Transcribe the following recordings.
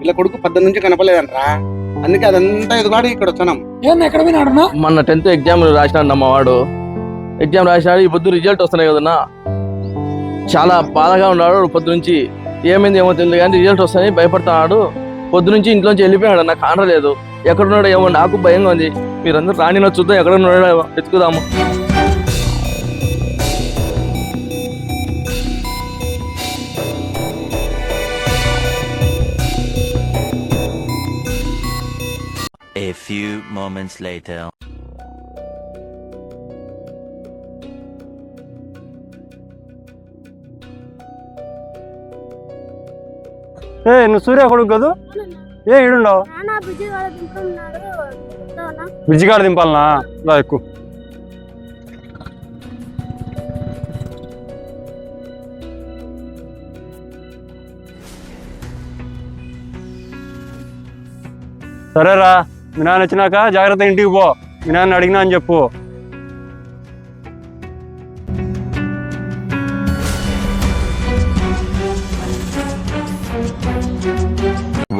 వీళ్ళ కొడుకు పద్దెనిమిది నుంచి కనపలేదంట్రా అందుకే అదంతా ఎదుగాడి ఇక్కడ వచ్చాం ఏంది ఎక్కడ మొన్న టెన్త్ ఎగ్జామ్ రాసినాడు మా వాడు ఎగ్జామ్ రాసినాడు ఈ పొద్దు రిజల్ట్ వస్తున్నాయి కదన్నా. చాలా బాధగా ఉన్నాడు పొద్దు నుంచి. ఏమైంది ఏమో తెలియదు కానీ రిజల్ట్ వస్తాయని భయపడుతున్నాడు. పొద్దు నుంచి ఇంట్లోంచి వెళ్ళిపోయాడు నాకు కానరలేదు. ఎక్కడున్నాడో ఏమో నాకు భయంగా ఉంది. మీరందరూ రాని చూద్దాం ఎక్కడ ఉన్నాడో వెతుకుదాము. Few moments later. ఏ నువ్వు సూర్య కొడుకు కదూ? ఏ ఈడుండవు కాడ దింపాలనా? రా ఎక్కువ సరేరా. మీ నాన్న వచ్చినాక జాగ్రత్త ఇంటికి పో. మీ నాన్న అడిగినా అని చెప్పు.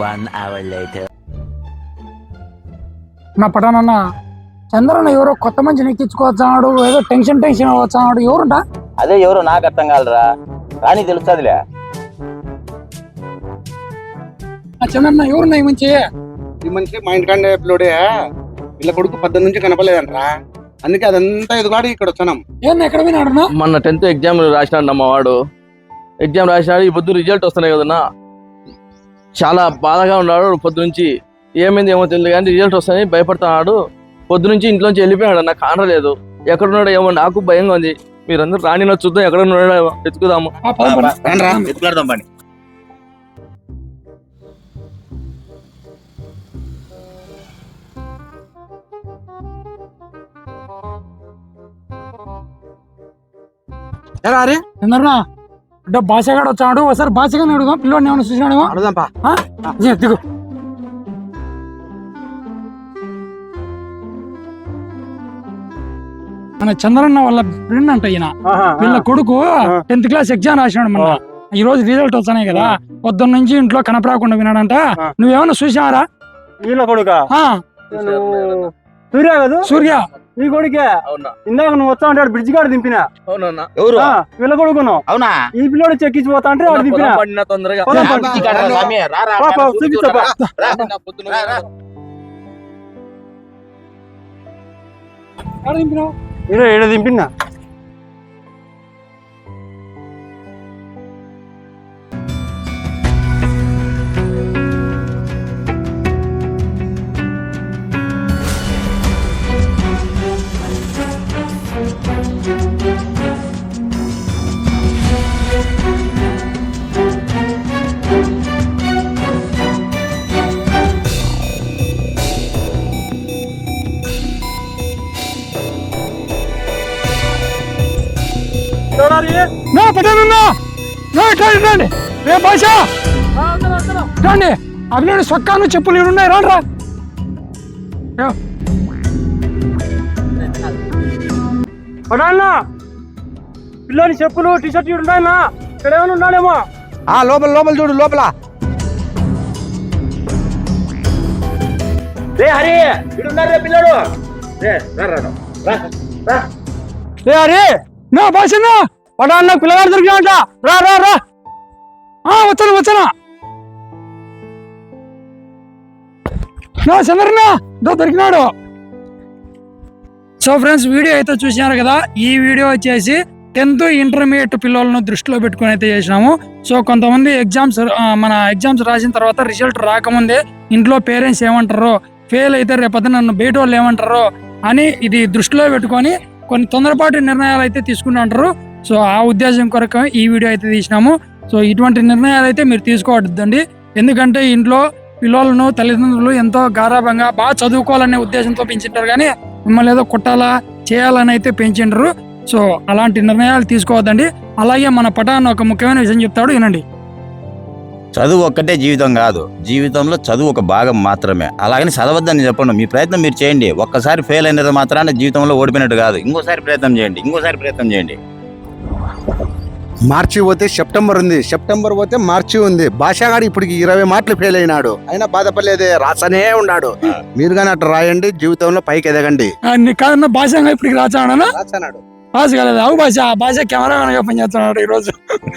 One hour later. నా పటానన్న చంద్రన్న ఎవరో కొత్త మంచిని ఎక్కించుకోవచ్చాడు ఏదో టెన్షన్ టెన్షన్ వచ్చాడు ఎవరుంటా? అదే ఎవరో నాకు అర్థం కాదురా. రాని తెలుస్తుందిలే. చంద్రన్న ఎవరున్నా ఈ మంచి? ఈ మనిషి మా ఇంటికాండే పిల్లోడే. వీళ్ళ కొడుకు పద్దెనిమిది నుంచి కనపలేదంట్రా అందుకే అదంతా ఎదుగాడి ఇక్కడ వచ్చాం ఏంది ఎక్కడ పోయినాడు మొన్న టెన్త్ ఎగ్జామ్ రాసినాడు మా వాడు. ఎగ్జామ్ రాసినాడు ఈ పొద్దు రిజల్ట్ వస్తున్నాయి కదన్నా. చాలా బాధగా ఉన్నాడు పొద్దు నుంచి. ఏమైంది ఏమో తెలియదు కానీ రిజల్ట్ వస్తాయని భయపడుతున్నాడు. పొద్దు నుంచి ఇంట్లోంచి వెళ్ళిపోయాడు నాకు కానరలేదు. ఎక్కడున్నాడో ఏమో నాకు భయంగా ఉంది. మీరందరూ రాని చూద్దాం ఎక్కడ ఉన్నాడో వెతుకుదాము ఎరా అరే? చంద్రన్న అంటే భాషగాడు వచ్చాడు. ఒకసారి భాషగానే అడుగుదాం. పిల్లోడిని ఏమైనా చూసినాడేమో? అడుగుదాంపా. దిగు. మన చంద్రన్న వాళ్ళ ఫ్రెండ్ అంట ఈయన. వీళ్ళ. కొడుకు టెన్త్ క్లాస్ ఎగ్జామ్ రాసినాడు మన ఈ రోజు రిజల్ట్ వస్తున్నాయి కదా. పొద్దున్న నుంచి ఇంట్లో కనపరాకుండా వినాడంట. నువ్వేమన్నా చూసావరా వీళ్ళ కొడుక? సూర్య కదూ? సూర్య. నీ కొడుకే? అవునా? ఇందాక నువ్వు వస్తా ఉంటాడు బ్రిడ్జి కాడ దింపినా? అవునన్నా. ఎవరు? ఆ, వీళ్ళ కొడుకును. అవునా? ఈ పిల్లోడు చెక్కించి పోతా అంటే వాడు దింపినా? పడినా తొందరగా. పిచ్చి కాదురా నా పటానన్నా నా ఇట్లా రండి రే భాష రండి. అభినయుడు సొక్కాను చెప్పులు ఇవి ఉన్నాయి రాండ్రా. పడాలనా పిల్లోని చెప్పులు టీ షర్ట్ ఉన్నాయన్నా ఇక్కడ ఏమైనా ఉన్నాడేమో. ఆ లోపల లోపల చూడు లోపల. రే హరి ఇడున్నారు రే పిల్లడు. రే రా, రా, రా. రా, రా. ఏ అరే నా. భాషనా పిల్లగాడు దొరికినాడంట. రా రా రా. ఆ, వచ్చాను వచ్చాను. నా చంద్రనా దో దొరికినాడు. సో ఫ్రెండ్స్ వీడియో అయితే చూసినారు కదా? ఈ వీడియో వచ్చేసి టెన్త్ ఇంటర్మీడియట్ పిల్లలను దృష్టిలో పెట్టుకుని అయితే చేసినాము. సో కొంతమంది ఎగ్జామ్స్ మన ఎగ్జామ్స్ రాసిన తర్వాత రిజల్ట్ రాకముందే ఇంట్లో పేరెంట్స్ ఏమంటారో ఫెయిల్ అయితే రేపొద్దు నన్ను బయట వాళ్ళు ఏమంటారో అని ఇది దృష్టిలో పెట్టుకొని కొన్ని తొందరపాటు నిర్ణయాలు అయితే తీసుకుంటుంటారు సో ఆ ఉద్దేశం కొరకు ఈ వీడియో అయితే తీసినాము. సో ఇటువంటి నిర్ణయాలు అయితే మీరు తీసుకోవద్దండి. ఎందుకంటే ఇంట్లో పిల్లలను తల్లిదండ్రులు ఎంతో గారాభంగా బాగా చదువుకోవాలనే ఉద్దేశంతో పెంచింటారు కానీ మిమ్మల్ని ఏదో కొట్టాలా చేయాలని అయితే పెంచిండ్రు సో అలాంటి నిర్ణయాలు తీసుకోవద్దండి. అలాగే మన పటాన్ ఒక ముఖ్యమైన విషయం చెప్తాడు వినండి. చదువు ఒక్కటే జీవితం కాదు. జీవితంలో చదువు ఒక భాగం మాత్రమే. అలాగని చదవద్దని చెప్పండి మీ ప్రయత్నం మీరు చేయండి. ఒక్కసారి ఫెయిల్ అయినది మాత్రాన జీవితంలో ఓడిపోయినట్టు కాదు. ఇంకోసారి ప్రయత్నం చేయండి. ఇంకోసారి ప్రయత్నం చేయండి. మార్చి పోతే సెప్టెంబర్ ఉంది. సెప్టెంబర్ పోతే మార్చి ఉంది. భాషగాడు ఇప్పటికి ఇరవై మాటలు ఫెయిల్ అయినాడు. అయినా బాధపడలేదే. రాసనే ఉన్నాడు. మీరు కానీ అట్లా రాయండి. జీవితంలో పైకి ఎదగండి. కాదన్న భాష ఇప్పటికి రాచాడనా? రాసన్నాడు భాష కాలేదు. అవు భాష ఆ భాష కెమెరా గా పనిచేస్తున్నాడు ఈ రోజు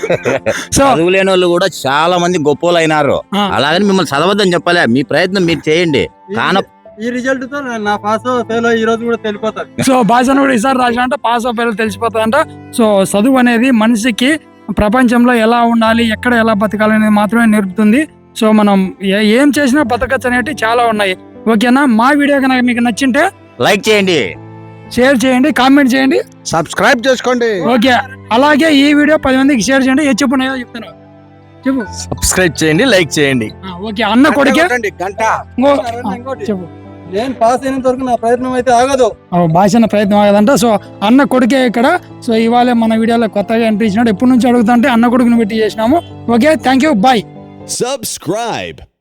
సో చదువులేని వాళ్ళు కూడా చాలా మంది గొప్పోళ్ళు అయినారు. అలాగని మిమ్మల్ని చదవద్దని చెప్పలే. మీ ప్రయత్నం మీరు చేయండి. కాన ఈ రిజల్ట్తో నా పాస్ ఫెయిల్ ఈ రోజు కూడా తెలిపోతారు. సో భాషను కూడా ఈసారి రాసినంటే పాస్ అయిపోయారు తెలిసిపోతుందంట సో చదువు అనేది మనిషికి ప్రపంచంలో ఎలా ఉండాలి ఎక్కడ ఎలా బతకాలి అనేది మాత్రమే నేర్పుతుంది. సో మనం ఏ- ఏం చేసినా బతకచ్చు అనేవి చాలా ఉన్నాయి. ఓకేనా? మా వీడియో కనుక మీకు నచ్చింటే లైక్ చేయండి. షేర్ చేయండి కామెంట్ చేయండి. సబ్స్క్రైబ్ చేసుకోండి. ఓకే. అలాగే ఈ వీడియో పది మందికి షేర్ చేయండి. ఏ చెప్పు నేను చెప్తాను చెప్పు. సబ్స్క్రైబ్ చేయండి లైక్ చేయండి. ఆ, ఓకే. అన్న కొడుకే? గంట. చెప్పు. నేను పాస్ అయినంత వరకు నా ప్రయత్నం అయితే ఆగదు. ఆ, భాషన ప్రయత్నం ఆగదంట. సో అన్న కొడుకే ఇక్కడ. సో ఇవాళ మన వీడియోలో కొత్తగా ఎంట్రీ ఇచ్చినాడు. ఎప్పటి నుంచి అడుగుతుంటే అన్న కొడుకుని పెట్టి చేసినాము. Okay thank you bye Subscribe.